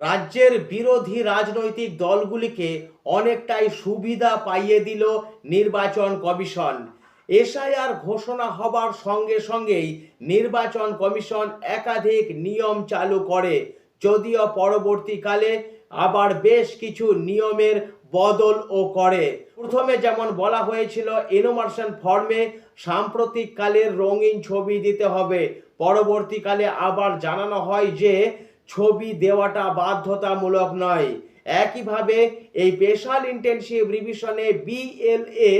রাজ্যের বিরোধী রাজনৈতিক দলগুলিকে অনেকটাই সুবিধা পাইয়ে দিল নির্বাচন কমিশন। এসআইআর ঘোষণা হবার সঙ্গে সঙ্গেই নির্বাচন কমিশন একাধিক নিয়ম চালু করে। যদিও পরবর্তীকালে আবার বেশ কিছু নিয়মের বদলও করে। প্রথমে যেমন বলা হয়েছিল, ইনোমার্শন ফর্মে সাম্প্রতিককালের রঙিন ছবি দিতে হবে। পরবর্তীকালে আবার জানানো হয় যে ছবি দেওয়াটা বাধ্যতামূলক নয়। একইভাবে এই স্পেশাল ইন্টেনসিভ রিভিশনে বিএলএ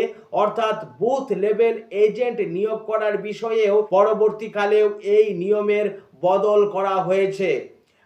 অর্থাৎ বুথ লেভেল এজেন্ট নিয়োগ করার বিষয়েও পরবর্তীকালেও এই নিয়মের বদল করা হয়েছে।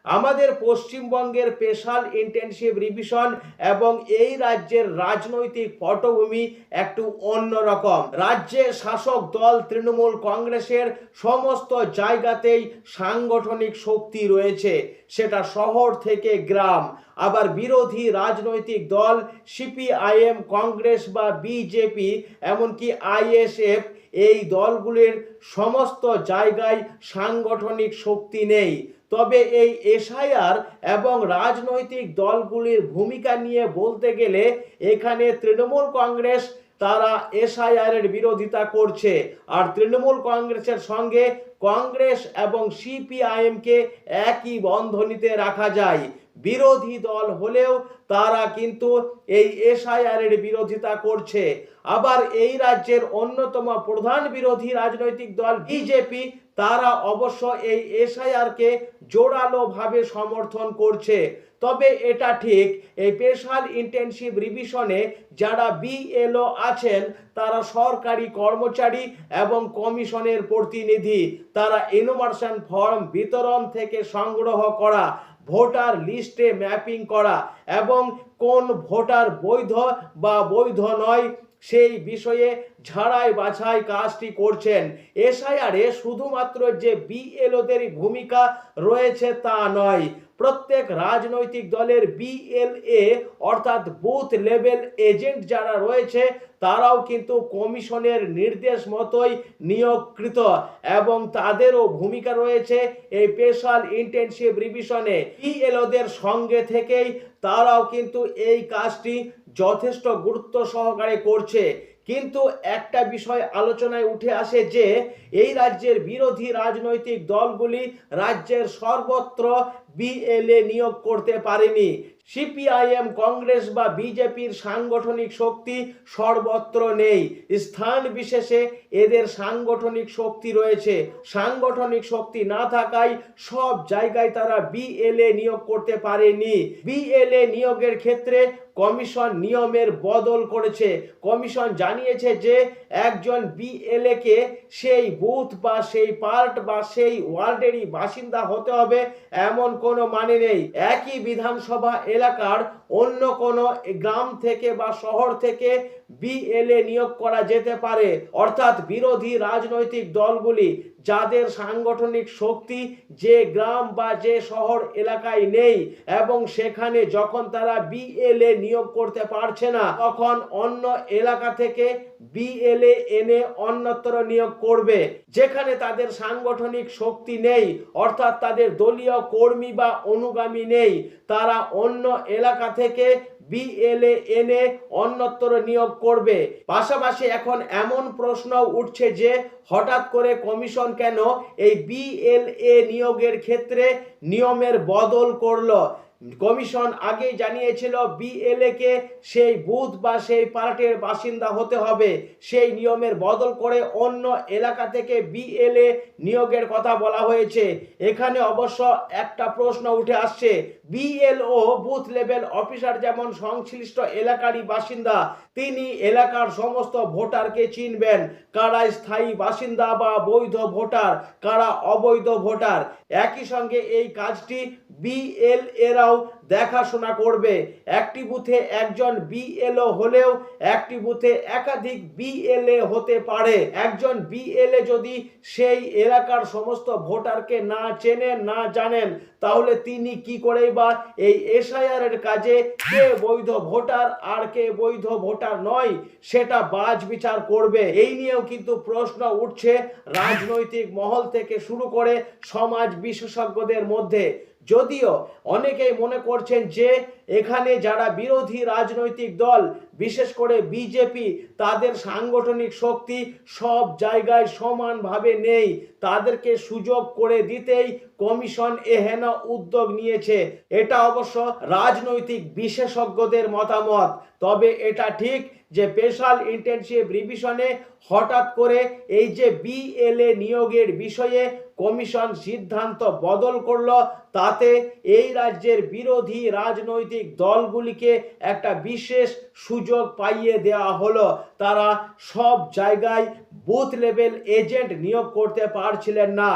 আমাদের পশ্চিমবঙ্গের স্পেশাল ইন্টেনসিভ রিভিশন এবং এই রাজ্যের রাজনৈতিক পটভূমি একটু অন্যরকম রাজ্যে শাসক দল তৃণমূল কংগ্রেসের সমস্ত জায়গাতেই সাংগঠনিক শক্তি রয়েছে। সেটা শহর থেকে গ্রাম। আবার বিরোধী রাজনৈতিক দল, সিপিআইএম, কংগ্রেস বা বিজেপি, এমনকি আইএসএফ, এই দলগুলির সমস্ত জায়গায় সাংগঠনিক শক্তি নেই। তবে এই এসআইআর এবং রাজনৈতিক দলগুলির ভূমিকা নিয়ে বলতে গেলে এখানে তৃণমূল কংগ্রেস তারা এসআইআর এর বিরোধিতা করছে। আর তৃণমূল কংগ্রেসের সঙ্গে কংগ্রেস এবং সিপিআইএমকে একই বন্ধনীতে রাখা যায়। বিরোধী দল হলেও তারা কিন্তু এই এসআইআর এর বিরোধিতা করছে। আবার এই রাজ্যের অন্যতম প্রধান বিরোধী রাজনৈতিক দল বিজেপি, তারা অবশ্য এই এসআইআরকে জোরালোভাবে সমর্থন করছে। তবে এটা ঠিক, এই স্পেশাল ইন্টেনসিভ রিভিশনে যারা বিএলও আছেন, তারা সরকারি কর্মচারী এবং কমিশনের প্রতিনিধি, তারা ইনোমার্শন ফর্ম বিতরণ থেকে সংগ্রহ করা ভোটার লিস্টে ম্যাপিং করা এবং কোন ভোটার বৈধ বা বৈধ নয় সেই বিষয়ে ঝাড়াই বাছাই কাজটি করছেন। এসআইআরে শুধুমাত্র যে বিএলওদের ভূমিকা রয়েছে তা নয় প্রত্যেক রাজনৈতিক দলের বিএলএ অর্থাৎ বুথ লেভেল এজেন্ট যারা রয়েছে, তারাও কিন্তু কমিশনের নির্দেশ মতোই নিয়োগকৃত এবং তাদেরও ভূমিকা রয়েছে এই স্পেশাল ইন্টেনসিভ রিভিশনে বিএলওদের সঙ্গে থেকেই তারাও কিন্তু এই কাজটি যথেষ্ট গুরুত্ব সহকারে করছে। কিন্তু একটা বিষয় আলোচনায় উঠে আসে যে, এই রাজ্যের বিরোধী রাজনৈতিক দলগুলি রাজ্যের সর্বত্র বিএলএ নিয়োগ করতে পারেনি। সিপিআইএম, কংগ্রেস বা বিজেপির সাংগঠনিক শক্তি সর্বত্র নেই। স্থান বিশেষে এদের সাংগঠনিক শক্তি রয়েছে। সাংগঠনিক শক্তি না থাকায় সব জায়গায় তারা বিএলএ নিয়োগ করতে পারেনি। বিএলএ নিয়োগের ক্ষেত্রে কমিশন নিয়মের বদল করেছে। কমিশন জানিয়েছে যে একজন বিএলএ কে সেই বুথ বা সেই পার্ট বা সেই ওয়ার্ডেরই বাসিন্দা হতে হবে, এমন কোনো মানে নেই। একই বিধানসভা এলাকার অন্য কোনো গ্রাম থেকে বা শহর থেকে বিএলএ নিয়োগ করা যেতে পারে। অর্থাৎ বিরোধী রাজনৈতিক দলগুলি যাদের সাংগঠনিক শক্তি যে গ্রাম বা যে শহর এলাকায় নেই এবং সেখানে যখন তারা বিএলএ নিয়োগ করতে পারছে না, তখন অন্য এলাকা থেকে বিএলএ এনে অন্যত্র নিয়োগ করবে। যেখানে তাদের সাংগঠনিক শক্তি নেই, অর্থাৎ তাদের দলীয় কর্মী বা অনুগামী নেই, তারা অন্য এলাকা থেকে বিএলএ এনে অন্যত্র নিয়োগ করবে। পাশাপাশি এখন এমন প্রশ্ন উঠছে যে, হঠাৎ করে কমিশন কেন এই বিএলএ নিয়োগের ক্ষেত্রে নিয়মের বদল করল? কমিশন আগেই জানিয়েছিল বিএলএ কে সেই বুথ বা সেই পার্টির বাসিন্দা হতে হবে। সেই নিয়মের বদল করে অন্য এলাকা থেকে বিএলএ নিয়োগের কথা বলা হয়েছে। এখানে অবশ্য একটা প্রশ্ন উঠে আসছে। বিএলও বুথ লেভেল অফিসার যেমন সংশ্লিষ্ট এলাকারই বাসিন্দা, তিনি এলাকার সমস্ত ভোটারকে চিনবেন। কারা স্থায়ী বাসিন্দা বা বৈধ ভোটার, কারা অবৈধ ভোটার? একই সঙ্গে এই কাজটি বিএল এরাও দেখাশোনা করবে। একটি বুথে একজন বিএলও হলেও একটি বুথে একাধিক বিএলএ হতে পারে। একজন বিএলএ যদি সেই এলাকার সমস্ত ভোটারকে না চেনেন না জানেন, তাহলে তিনি কি করে বা এই এসআইআর এর কাজে কে বৈধ ভোটার আর কে বৈধ ভোটার নয়, সেটা বাজ বিচার করবে। এই নিয়েও কিন্তু প্রশ্ন উঠছে রাজনৈতিক মহল থেকে শুরু করে সমাজ বিশেষজ্ঞদের মধ্যে। যদিও অনেকেই মনে করছেন যে এখানে যারা বিরোধী রাজনৈতিক দল, বিশেষ করে বিজেপি, তাদের সাংগঠনিক শক্তি সব জায়গায় সমানভাবে নেই। তাদেরকে সুযোগ করে দিতেই কমিশন এহেন উদ্যোগ নিয়েছে। এটা অবশ্য রাজনৈতিক বিশেষজ্ঞদের মতামত। তবে এটা ঠিক যে স্পেশাল ইন্টেনসিভ রিভিশনে হঠাৎ করে এই যে বিএলএ নিয়োগের বিষয়ে কমিশন সিদ্ধান্ত বদল করল। তাতে এই রাজ্যের বিরোধী রাজনৈতিক দলগুলিকে একটা বিশেষ সুযোগ পাইয়ে দেওয়া হলো। তারা সব জায়গায় বুথ লেভেল এজেন্ট নিয়োগ করতে পারছিলেন না।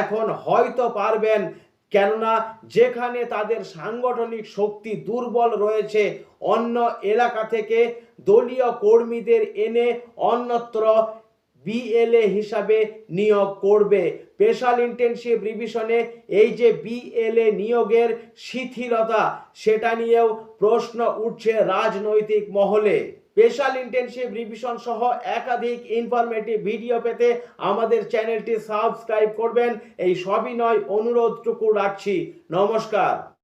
এখন হয়তো পারবেন, কেননা যেখানে তাদের সাংগঠনিক শক্তি দুর্বল রয়েছে, অন্য এলাকা থেকে দলীয় কর্মীদের এনে অন্যত্র বিএলএ হিসাবে নিয়োগ করবে। স্পেশাল ইন্টেনসিভ রিভিশনে এই যে বিএলএ নিয়োগের শিথিলতা, সেটা নিয়েও প্রশ্ন উঠছে রাজনৈতিক মহলে। স্পেশাল ইন্টেনসিভ রিভিশন সহ একাধিক ইনফরমেটিভ ভিডিও পেতে আমাদের চ্যানেলটি সাবস্ক্রাইব করবেন। এই সবই নয়, অনুরোধটুকু রাখছি। নমস্কার।